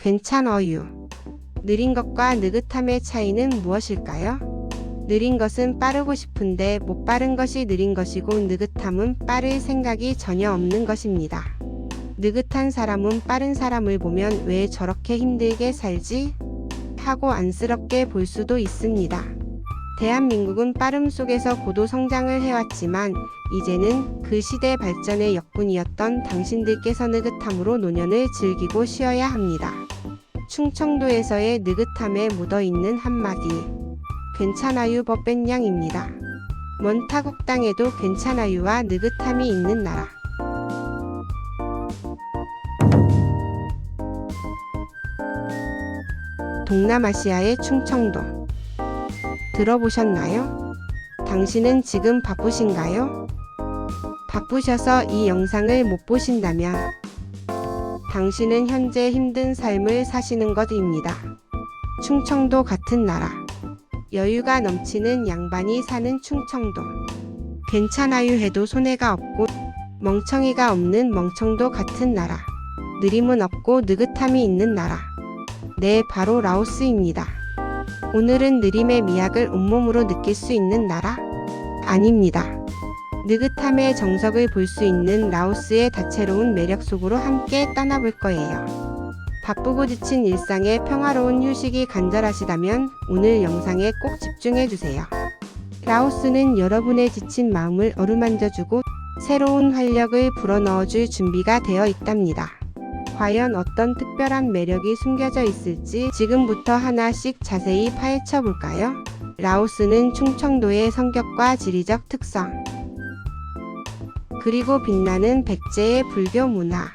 괜찮어요. 느린 것과 느긋함의 차이는 무엇일까요? 느린 것은 빠르고 싶은데 못 빠른 것이 느린 것이고 느긋함은 빠를 생각이 전혀 없는 것입니다. 느긋한 사람은 빠른 사람을 보면 왜 저렇게 힘들게 살지? 하고 안쓰럽게 볼 수도 있습니다. 대한민국은 빠름 속에서 고도 성장을 해왔지만 이제는 그 시대 발전의 역군이었던 당신들께서 느긋함으로 노년을 즐기고 쉬어야 합니다. 충청도에서의 느긋함에 묻어있는 한마디. 괜찮아요 법벤양입니다. 먼 타국 땅에도 괜찮아요와 느긋함이 있는 나라. 동남아시아의 충청도. 들어보셨나요? 당신은 지금 바쁘신가요? 바쁘셔서 이 영상을 못 보신다면 당신은 현재 힘든 삶을 사시는 것입니다. 충청도 같은 나라. 여유가 넘치는 양반이 사는 충청도. 괜찮아요 해도 손해가 없고 멍청이가 없는 멍청도 같은 나라. 느림은 없고 느긋함이 있는 나라. 네, 바로 라오스입니다. 오늘은 느림의 미학을 온몸으로 느낄 수 있는 나라? 아닙니다. 느긋함의 정석을 볼 수 있는 라오스의 다채로운 매력 속으로 함께 떠나볼 거예요. 바쁘고 지친 일상에 평화로운 휴식이 간절하시다면 오늘 영상에 꼭 집중해 주세요. 라오스는 여러분의 지친 마음을 어루만져주고 새로운 활력을 불어넣어 줄 준비가 되어 있답니다. 과연 어떤 특별한 매력이 숨겨져 있을지 지금부터 하나씩 자세히 파헤쳐 볼까요? 라오스는 충청도의 성격과 지리적 특성, 그리고 빛나는 백제의 불교 문화,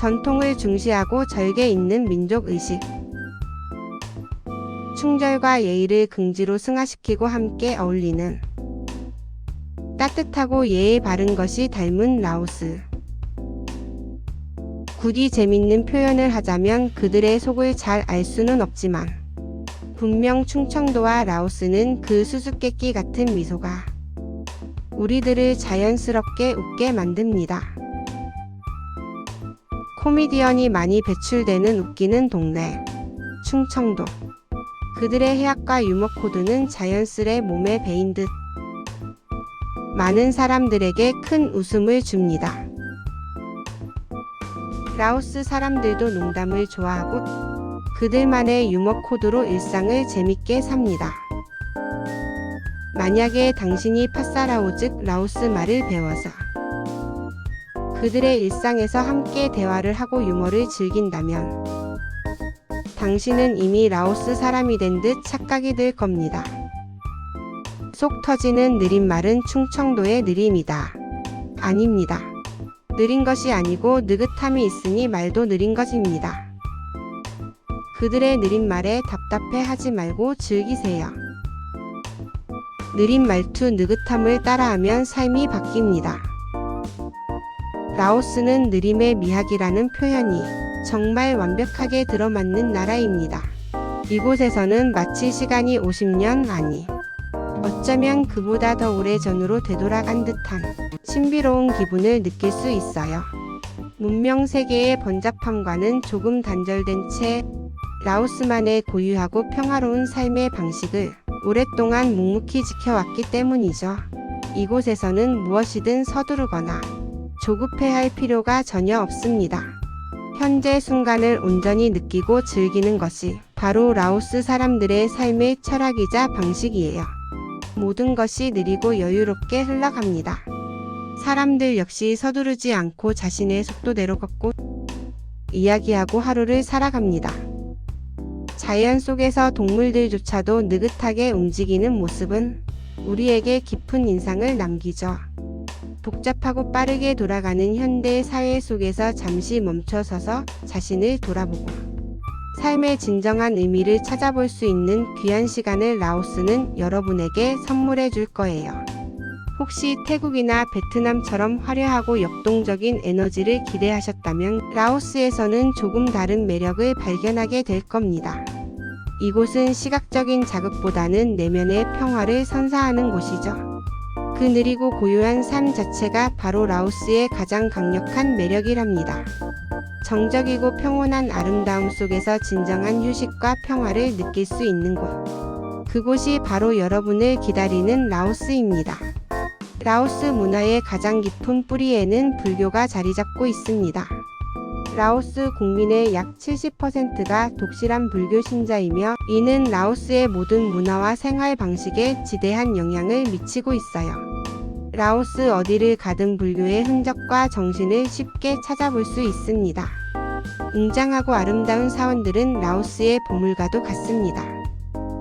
전통을 중시하고 절개 있는 민족 의식, 충절과 예의를 긍지로 승화시키고 함께 어울리는. 따뜻하고 예의 바른 것이 닮은 라오스. 굳이 재밌는 표현을 하자면 그들의 속을 잘 알 수는 없지만 분명 충청도와 라오스는 그 수수께끼 같은 미소가 우리들을 자연스럽게 웃게 만듭니다. 코미디언이 많이 배출되는 웃기는 동네 충청도 그들의 해학과 유머 코드는 자연스레 몸에 배인 듯 많은 사람들에게 큰 웃음을 줍니다. 라오스 사람들도 농담을 좋아하고 그들만의 유머 코드로 일상을 재밌게 삽니다. 만약에 당신이 파사라오 즉 라오스 말을 배워서 그들의 일상에서 함께 대화를 하고 유머를 즐긴다면 당신은 이미 라오스 사람이 된 듯 착각이 들 겁니다. 속 터지는 느린 말은 충청도의 느림이다. 아닙니다. 느린 것이 아니고 느긋함이 있으니 말도 느린 것입니다. 그들의 느린 말에 답답해 하지 말고 즐기세요. 느린 말투 느긋함을 따라하면 삶이 바뀝니다. 라오스는 느림의 미학이라는 표현이 정말 완벽하게 들어맞는 나라입니다. 이곳에서는 마치 시간이 50년 아니 어쩌면 그보다 더 오래 전으로 되돌아간 듯한 신비로운 기분을 느낄 수 있어요. 문명 세계의 번잡함과는 조금 단절된 채 라오스만의 고유하고 평화로운 삶의 방식을 오랫동안 묵묵히 지켜왔기 때문이죠. 이곳에서는 무엇이든 서두르거나 조급해 할 필요가 전혀 없습니다. 현재 순간을 온전히 느끼고 즐기는 것이 바로 라오스 사람들의 삶의 철학이자 방식이에요. 모든 것이 느리고 여유롭게 흘러갑니다. 사람들 역시 서두르지 않고 자신의 속도대로 걷고 이야기하고 하루를 살아갑니다. 자연 속에서 동물들조차도 느긋하게 움직이는 모습은 우리에게 깊은 인상을 남기죠. 복잡하고 빠르게 돌아가는 현대 사회 속에서 잠시 멈춰서서 자신을 돌아보고 삶의 진정한 의미를 찾아볼 수 있는 귀한 시간을 라오스는 여러분에게 선물해 줄 거예요. 혹시 태국이나 베트남처럼 화려하고 역동적인 에너지를 기대하셨다면 라오스에서는 조금 다른 매력을 발견하게 될 겁니다. 이곳은 시각적인 자극보다는 내면의 평화를 선사하는 곳이죠. 그 느리고 고요한 삶 자체가 바로 라오스의 가장 강력한 매력이랍니다. 정적이고 평온한 아름다움 속에서 진정한 휴식과 평화를 느낄 수 있는 곳. 그곳이 바로 여러분을 기다리는 라오스입니다. 라오스 문화의 가장 깊은 뿌리에는 불교가 자리 잡고 있습니다. 라오스 국민의 약 70%가 독실한 불교 신자이며 이는 라오스의 모든 문화와 생활 방식에 지대한 영향을 미치고 있어요. 라오스 어디를 가든 불교의 흔적과 정신을 쉽게 찾아볼 수 있습니다. 웅장하고 아름다운 사원들은 라오스의 보물과도 같습니다.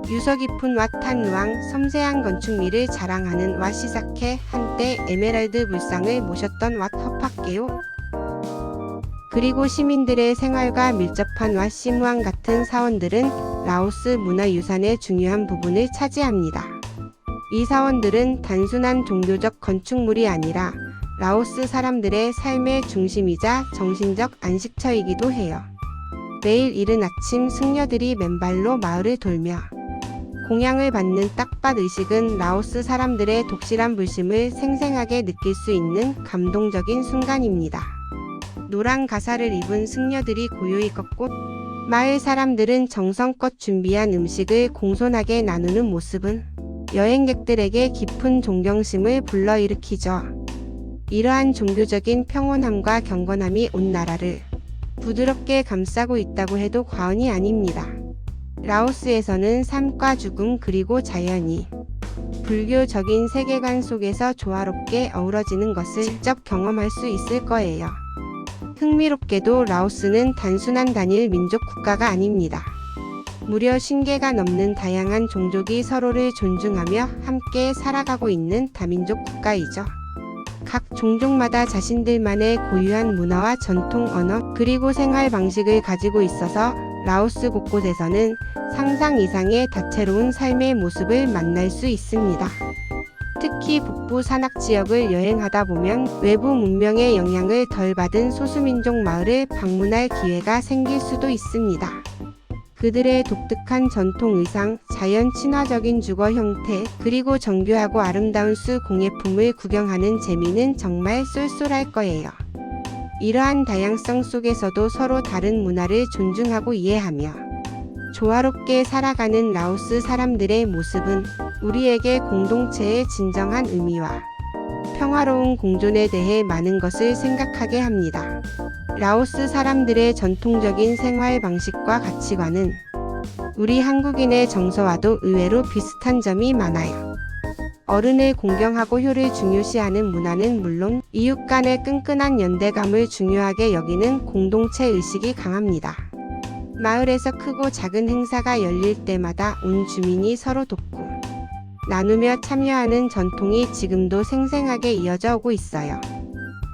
유서 깊은 왓탄루앙 섬세한 건축미를 자랑하는 와시사케 한때 에메랄드 불상을 모셨던 왓 허파게요 그리고 시민들의 생활과 밀접한 왓시무앙 같은 사원들은 라오스 문화유산의 중요한 부분을 차지합니다. 이 사원들은 단순한 종교적 건축물이 아니라 라오스 사람들의 삶의 중심이자 정신적 안식처이기도 해요. 매일 이른 아침 승려들이 맨발로 마을을 돌며 공양을 받는 딱밭 의식은 라오스 사람들의 독실한 불심을 생생하게 느낄 수 있는 감동적인 순간입니다. 노란 가사를 입은 승려들이 고요히 걷고 마을 사람들은 정성껏 준비한 음식을 공손하게 나누는 모습은 여행객들에게 깊은 존경심을 불러일으키죠. 이러한 종교적인 평온함과 경건함이 온 나라를 부드럽게 감싸고 있다고 해도 과언이 아닙니다. 라오스에서는 삶과 죽음 그리고 자연이 불교적인 세계관 속에서 조화롭게 어우러지는 것을 직접 경험할 수 있을 거예요. 흥미롭게도 라오스는 단순한 단일 민족 국가가 아닙니다. 무려 신개가 넘는 다양한 종족이 서로를 존중하며 함께 살아가고 있는 다민족 국가이죠. 각 종족마다 자신들만의 고유한 문화와 전통 언어 그리고 생활 방식을 가지고 있어서 라오스 곳곳에서는 상상 이상의 다채로운 삶의 모습을 만날 수 있습니다. 특히 북부 산악 지역을 여행하다 보면 외부 문명의 영향을 덜 받은 소수민족 마을을 방문할 기회가 생길 수도 있습니다. 그들의 독특한 전통 의상, 자연 친화적인 주거 형태, 그리고 정교하고 아름다운 수 공예품을 구경하는 재미는 정말 쏠쏠할 거예요. 이러한 다양성 속에서도 서로 다른 문화를 존중하고 이해하며 조화롭게 살아가는 라오스 사람들의 모습은 우리에게 공동체의 진정한 의미와 평화로운 공존에 대해 많은 것을 생각하게 합니다. 라오스 사람들의 전통적인 생활 방식과 가치관은 우리 한국인의 정서와도 의외로 비슷한 점이 많아요. 어른을 공경하고 효를 중요시하는 문화는 물론 이웃 간의 끈끈한 연대감을 중요하게 여기는 공동체 의식이 강합니다. 마을에서 크고 작은 행사가 열릴 때마다 온 주민이 서로 돕고 나누며 참여하는 전통이 지금도 생생하게 이어져 오고 있어요.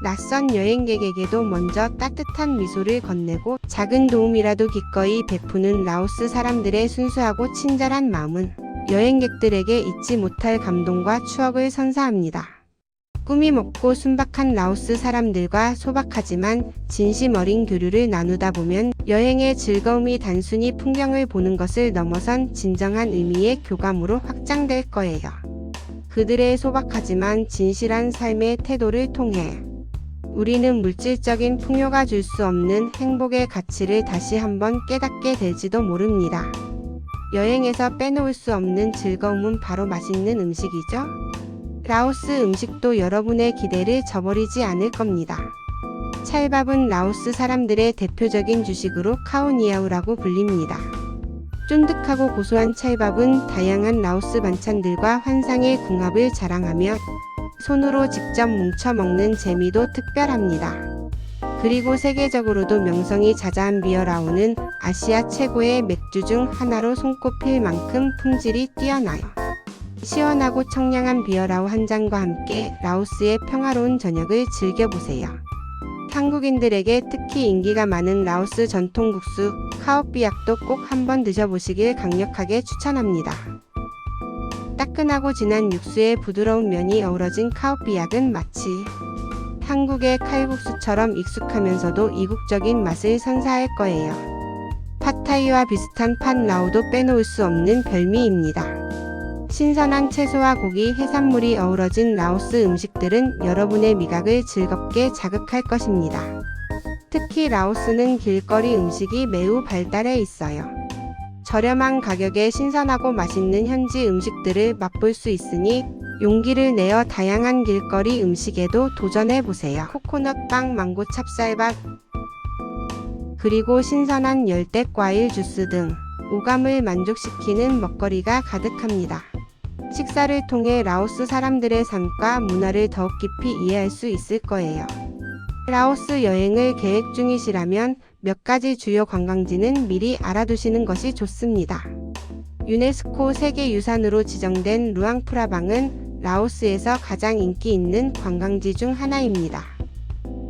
낯선 여행객에게도 먼저 따뜻한 미소를 건네고 작은 도움이라도 기꺼이 베푸는 라오스 사람들의 순수하고 친절한 마음은 여행객들에게 잊지 못할 감동과 추억을 선사합니다. 꿈이 먹고 순박한 라오스 사람들과 소박하지만 진심 어린 교류를 나누다 보면 여행의 즐거움이 단순히 풍경을 보는 것을 넘어선 진정한 의미의 교감으로 확장될 거예요. 그들의 소박하지만 진실한 삶의 태도를 통해 우리는 물질적인 풍요가 줄 수 없는 행복의 가치를 다시 한번 깨닫게 될지도 모릅니다. 여행에서 빼놓을 수 없는 즐거움은 바로 맛있는 음식이죠. 라오스 음식도 여러분의 기대를 저버리지 않을 겁니다. 찰밥은 라오스 사람들의 대표적인 주식으로 카오니아우라고 불립니다. 쫀득하고 고소한 찰밥은 다양한 라오스 반찬들과 환상의 궁합을 자랑하며 손으로 직접 뭉쳐 먹는 재미도 특별합니다. 그리고 세계적으로도 명성이 자자한 비어라오는 아시아 최고의 맥주 중 하나로 손꼽힐 만큼 품질이 뛰어나요. 시원하고 청량한 비어라오 한 잔과 함께 라오스의 평화로운 저녁을 즐겨보세요. 한국인들에게 특히 인기가 많은 라오스 전통 국수 카오삐약도 꼭 한번 드셔보시길 강력하게 추천합니다. 따끈하고 진한 육수에 부드러운 면이 어우러진 카오삐약은 마치 한국의 칼국수처럼 익숙하면서도 이국적인 맛을 선사할 거예요. 팟타이와 비슷한 팟라오도 빼놓을 수 없는 별미입니다. 신선한 채소와 고기, 해산물이 어우러진 라오스 음식들은 여러분의 미각을 즐겁게 자극할 것입니다. 특히 라오스는 길거리 음식이 매우 발달해 있어요. 저렴한 가격에 신선하고 맛있는 현지 음식들을 맛볼 수 있으니 용기를 내어 다양한 길거리 음식에도 도전해 보세요. 코코넛 빵, 망고 찹쌀밥, 그리고 신선한 열대 과일 주스 등 오감을 만족시키는 먹거리가 가득합니다. 식사를 통해 라오스 사람들의 삶과 문화를 더욱 깊이 이해할 수 있을 거예요. 라오스 여행을 계획 중이시라면 몇 가지 주요 관광지는 미리 알아두시는 것이 좋습니다. 유네스코 세계유산으로 지정된 루앙프라방은 라오스에서 가장 인기 있는 관광지 중 하나입니다.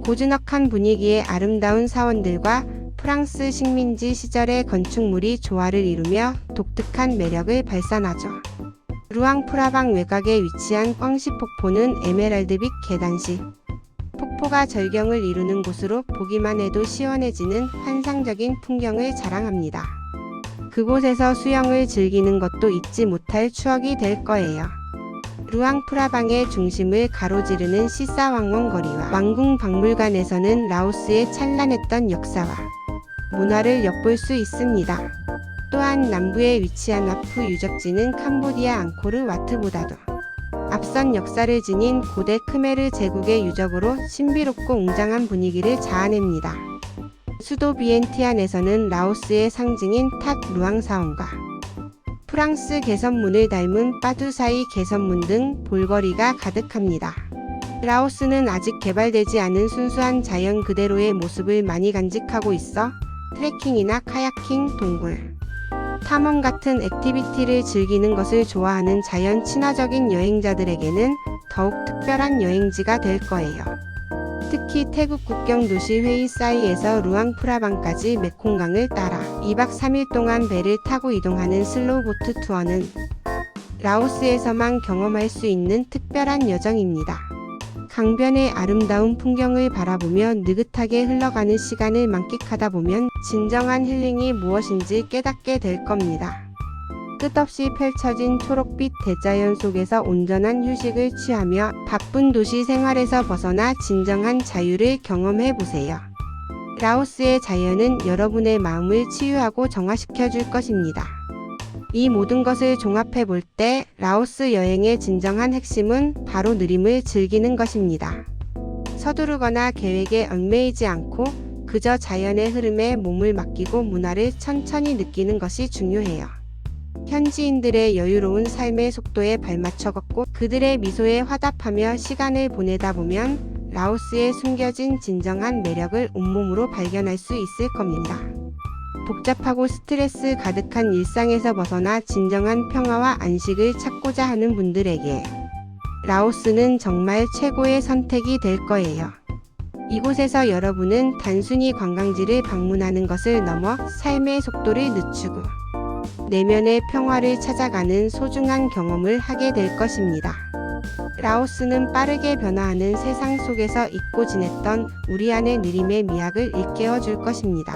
고즈넉한 분위기의 아름다운 사원들과 프랑스 식민지 시절의 건축물이 조화를 이루며 독특한 매력을 발산하죠. 루앙프라방 외곽에 위치한 꽝시 폭포는 에메랄드빛 계단시 폭포가 절경을 이루는 곳으로 보기만 해도 시원해지는 환상적인 풍경을 자랑합니다. 그곳에서 수영을 즐기는 것도 잊지 못할 추억이 될 거예요. 루앙프라방의 중심을 가로지르는 시사왕원 거리와 왕궁 박물관에서는 라오스의 찬란했던 역사와 문화를 엿볼 수 있습니다. 또한 남부에 위치한 와프 유적지는 캄보디아 앙코르 와트보다도 앞선 역사를 지닌 고대 크메르 제국의 유적으로 신비롭고 웅장한 분위기를 자아냅니다. 수도 비엔티안에서는 라오스의 상징인 탁 루앙사원과 프랑스 개선문을 닮은 빠두사이 개선문 등 볼거리가 가득합니다. 라오스는 아직 개발되지 않은 순수한 자연 그대로의 모습을 많이 간직하고 있어 트레킹이나 카야킹, 동굴, 탐험 같은 액티비티를 즐기는 것을 좋아하는 자연 친화적인 여행자들에게는 더욱 특별한 여행지가 될 거예요. 특히 태국 국경 도시 회이사이에서 루앙프라방까지 메콩강을 따라 2박 3일 동안 배를 타고 이동하는 슬로우보트 투어는 라오스에서만 경험할 수 있는 특별한 여정입니다. 강변의 아름다운 풍경을 바라보며 느긋하게 흘러가는 시간을 만끽하다 보면 진정한 힐링이 무엇인지 깨닫게 될 겁니다. 끝없이 펼쳐진 초록빛 대자연 속에서 온전한 휴식을 취하며 바쁜 도시 생활에서 벗어나 진정한 자유를 경험해 보세요. 라오스의 자연은 여러분의 마음을 치유하고 정화시켜 줄 것입니다. 이 모든 것을 종합해 볼 때 라오스 여행의 진정한 핵심은 바로 느림을 즐기는 것입니다. 서두르거나 계획에 얽매이지 않고 그저 자연의 흐름에 몸을 맡기고 문화를 천천히 느끼는 것이 중요해요. 현지인들의 여유로운 삶의 속도에 발맞춰 걷고 그들의 미소에 화답하며 시간을 보내다 보면 라오스에 숨겨진 진정한 매력을 온몸으로 발견할 수 있을 겁니다. 복잡하고 스트레스 가득한 일상에서 벗어나 진정한 평화와 안식을 찾고자 하는 분들에게 라오스는 정말 최고의 선택이 될 거예요. 이곳에서 여러분은 단순히 관광지를 방문하는 것을 넘어 삶의 속도를 늦추고 내면의 평화를 찾아가는 소중한 경험을 하게 될 것입니다. 라오스는 빠르게 변화하는 세상 속에서 잊고 지냈던 우리 안의 느림의 미학을 일깨워 줄 것입니다.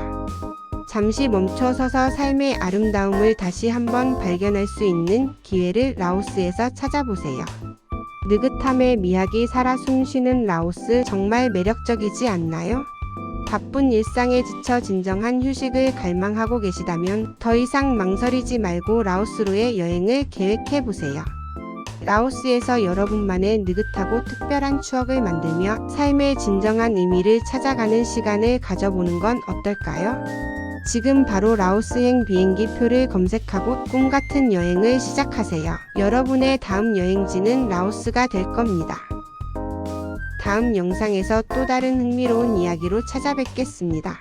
잠시 멈춰서서 삶의 아름다움을 다시 한번 발견할 수 있는 기회를 라오스에서 찾아보세요. 느긋함의 미학이 살아 숨쉬는 라오스 정말 매력적이지 않나요? 바쁜 일상에 지쳐 진정한 휴식을 갈망하고 계시다면 더 이상 망설이지 말고 라오스로의 여행을 계획해 보세요. 라오스에서 여러분만의 느긋하고 특별한 추억을 만들며 삶의 진정한 의미를 찾아가는 시간을 가져보는 건 어떨까요? 지금 바로 라오스행 비행기 표를 검색하고 꿈 같은 여행을 시작하세요. 여러분의 다음 여행지는 라오스가 될 겁니다. 다음 영상에서 또 다른 흥미로운 이야기로 찾아뵙겠습니다.